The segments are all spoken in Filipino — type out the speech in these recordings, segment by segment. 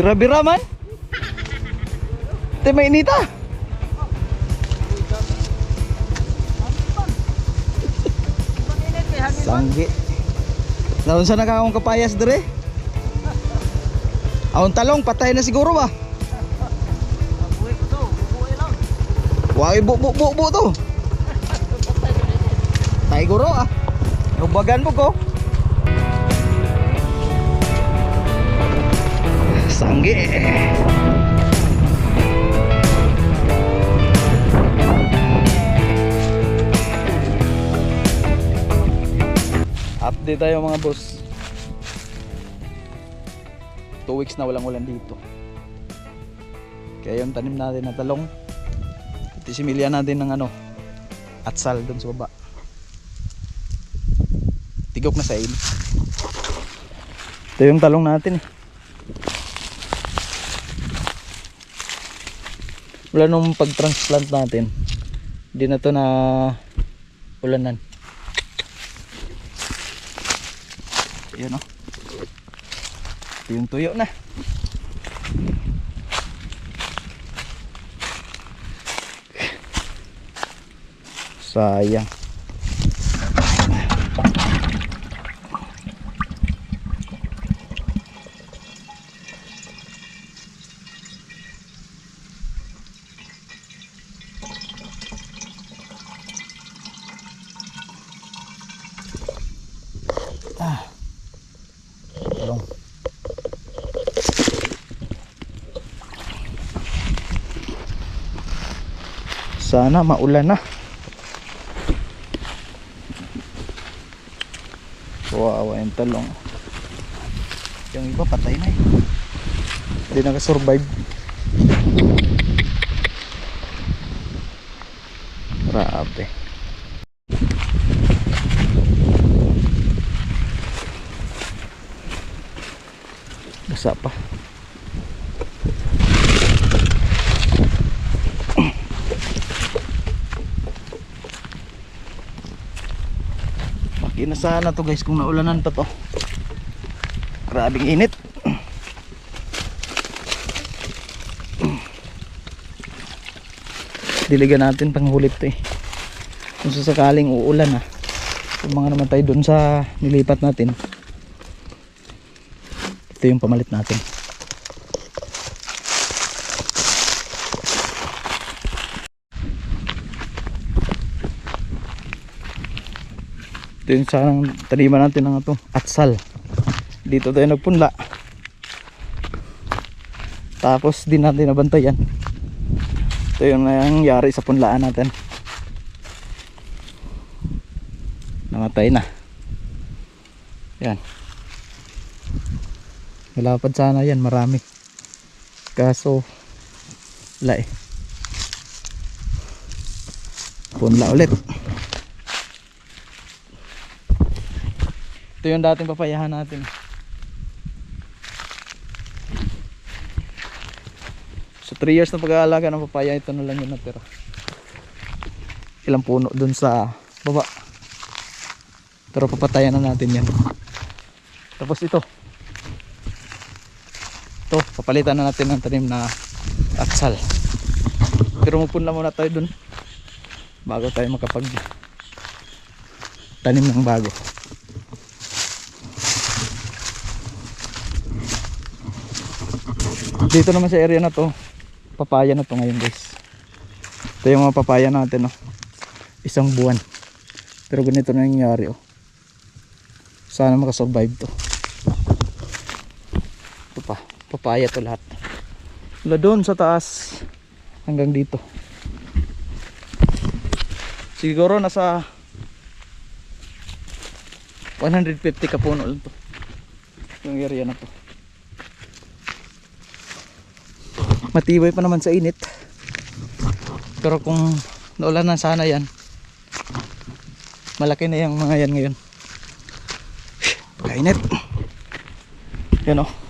Bira-bira man. Te may inita. Sanggi. Naon sa nakakong kapayas dire? Aon talong patay na siguro ba? Wai bu bu bu bu to. Tay guro ah. Nubagan mo ko. Sanggi. Update tayo mga boss. Two weeks na walang ulan dito. Kaya yung tanim natin na talong, tisimilya natin ng ano, atsal dun sa baba. Tigok na sa il. Ito yung talong natin eh. Wala nung pag-transplant natin. Hindi na to na ulanan. Ayan o. Ito yung tuyo na. Sayang. Ah. Talong. Sana maulan na. Wow, yung talong. Yung iba patay na eh. Hindi nakasurvive. Grabe. Basa pa. Na sana to guys kung naulanan pa to. Grabing init. Diligan natin panghulit to eh. Kung sasakaling uulan ah. Kung mga naman tayo dun sa nilipat natin. Ito yung pamalit natin. Ito yung sarang taniman natin ng ito, atsal. Dito tayo nagpunla. Tapos di natin nabantayan. Ito yung nangyari sa punlaan natin. Namatay na. Yan. Malapad sana yan, marami. Kaso, wala eh. Punla ulit. Ito yung dating papayahan natin. So 3 years na pag-aalaga ng papaya, ito na lang yung natira. Ilang puno dun sa baba. Pero papatayan na natin yan. Tapos ito. Ito, papalitan na natin ng tanim na atsal. Pero magpunla muna tayo dun. Bago tayo makapag tanim ng bago. Dito naman sa area na to, papaya na to ngayon guys. Ito yung mga papaya natin no. Isang buwan. Pero ganito na nangyari oh. Sana makasurvive to. Papaya to lahat. Mula doon sa taas hanggang dito. Siguro nasa 150 kapuno lang to. Yung area na to. matibay pa naman sa init pero kung naulan na sana yan malaki na yung mga yan ngayon kainit yan o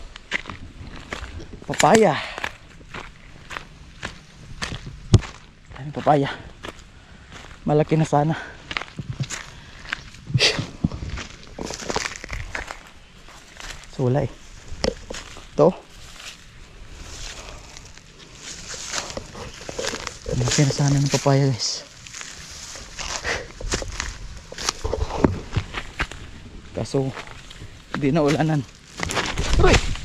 papaya. Daming papaya. Malaki na sana. So wala eh. Ito. Malaki na sana ng papaya guys. Kaso hindi na ulanan. Uy!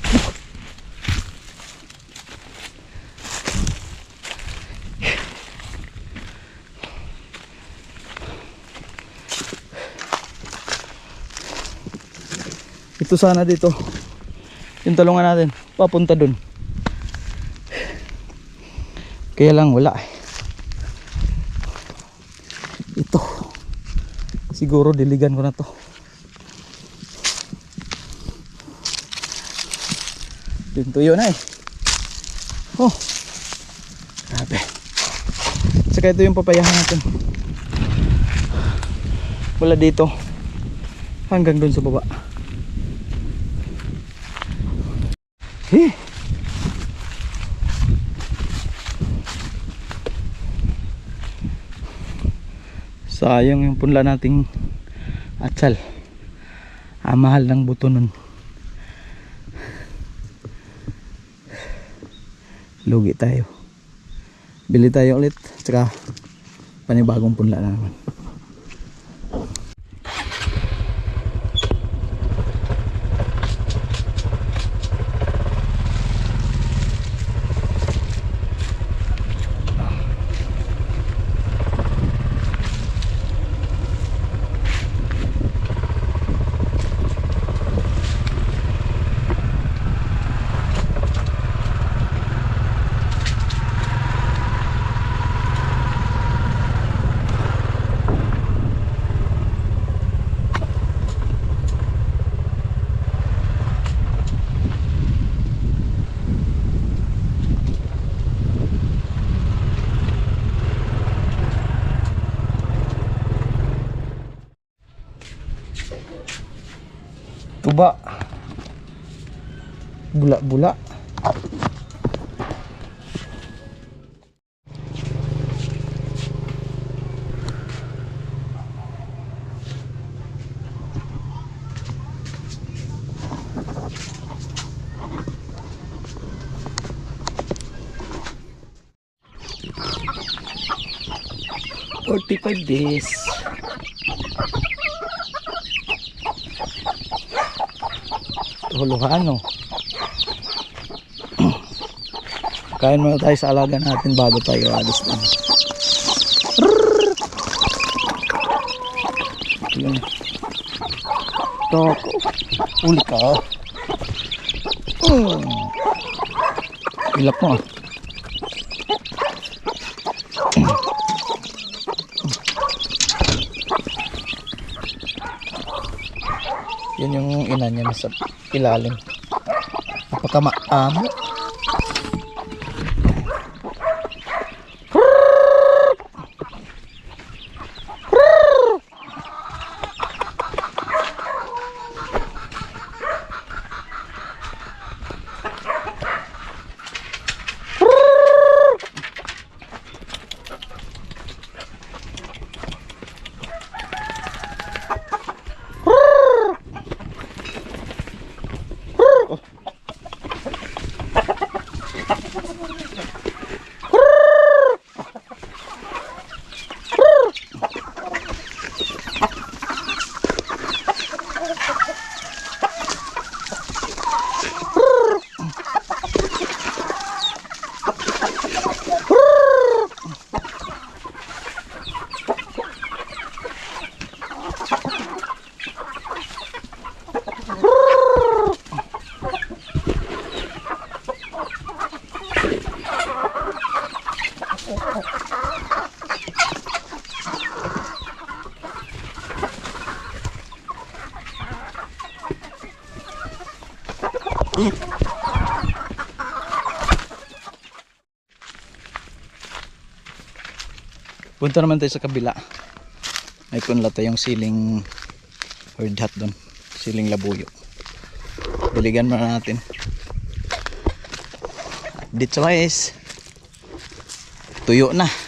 Ito sana dito. Yung talungan natin. Papunta dun. Kaya lang wala eh. Ito. Siguro diligan ko na to. Yung tuyo na eh. Oh. Grabe. Saka ito yung papayahan natin. Wala dito. Hanggang dun sa baba. Eh. Sayang yung punla nating atsal. Ah, mahal ng buto nun. Lugi tayo. Bili tayo ulit. Tsaka panibagong punla na naman. Bula-bula. Forty-five days. Huluhan, no? Kain muna tayo sa alaga natin bago tayo alis din. Yun. Toko. Uli ka. Hmm. Ilap mo ah. Yun yung ina niya nasa ilalim. Napakamaamo. Punta naman tayo sa kabila. May kunla tayong siling herd hut doon. Siling labuyo. Diligan muna natin. Dito guys. Tuyo na.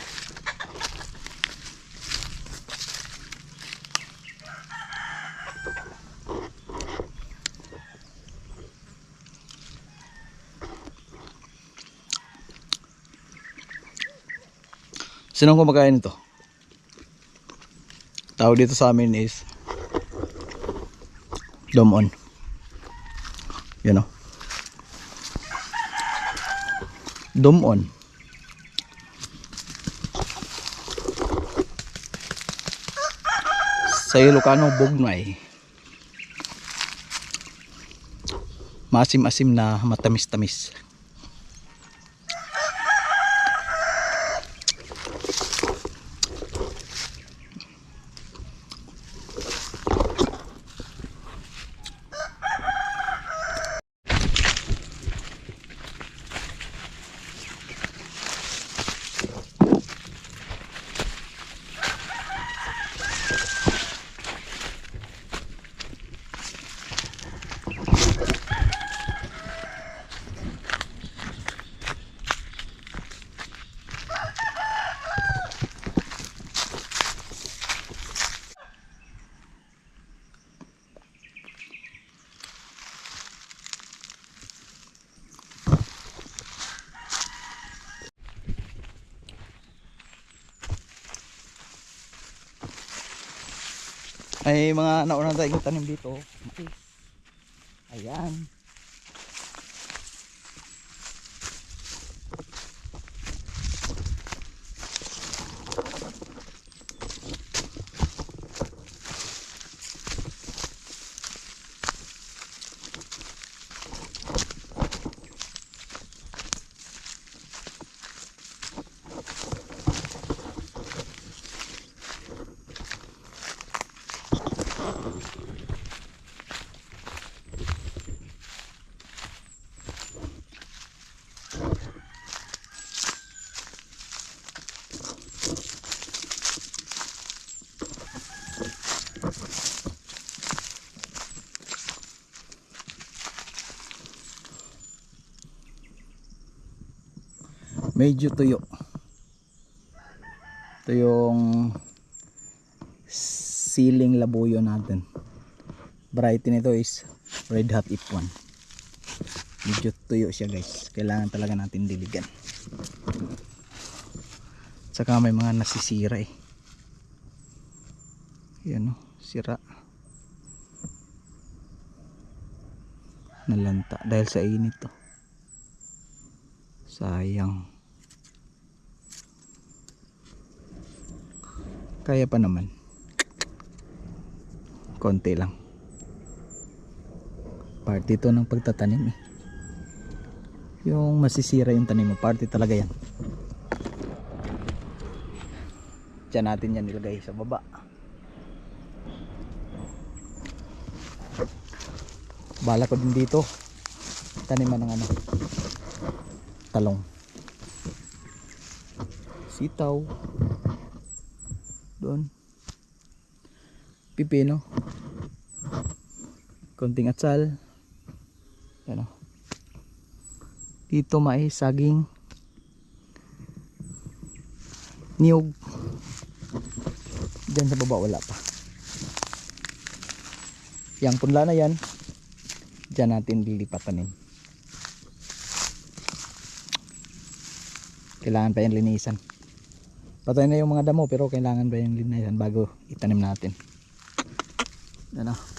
Sinong kumakain ito? Tawag dito sa amin is Domon. Yan o. Domon. Sa Ilocano, Bugnay. Masim-asim na matamis-tamis. Ay mga nauna tayong tanim dito. Mais. Ayan. Medyo tuyo. Ito yung ceiling labuyo natin. Variety nito is red hot ipon. Medyo tuyo siya guys. Kailangan talaga natin diligan. Saka may mga nasisira eh. Yan o, sira. Nalanta dahil sa init to. Sayang. Kaya pa naman. Konti lang. Party to ng pagtatanim eh. Yung masisira yung tanim mo, party talaga yan. Diyan natin yan nilagay sa baba. Bala ko din dito. Taniman ng ano. Talong. Sitaw. Doon. Pipino. Konting atsal. Yan o. Dito mais, saging. Niyog. Diyan sa baba wala pa. Yang punla na yan. Diyan natin lilipatanin. Kailangan pa yan linisan. Patay na yung mga damo pero kailangan pa yung linisan bago itanim natin. Yan o.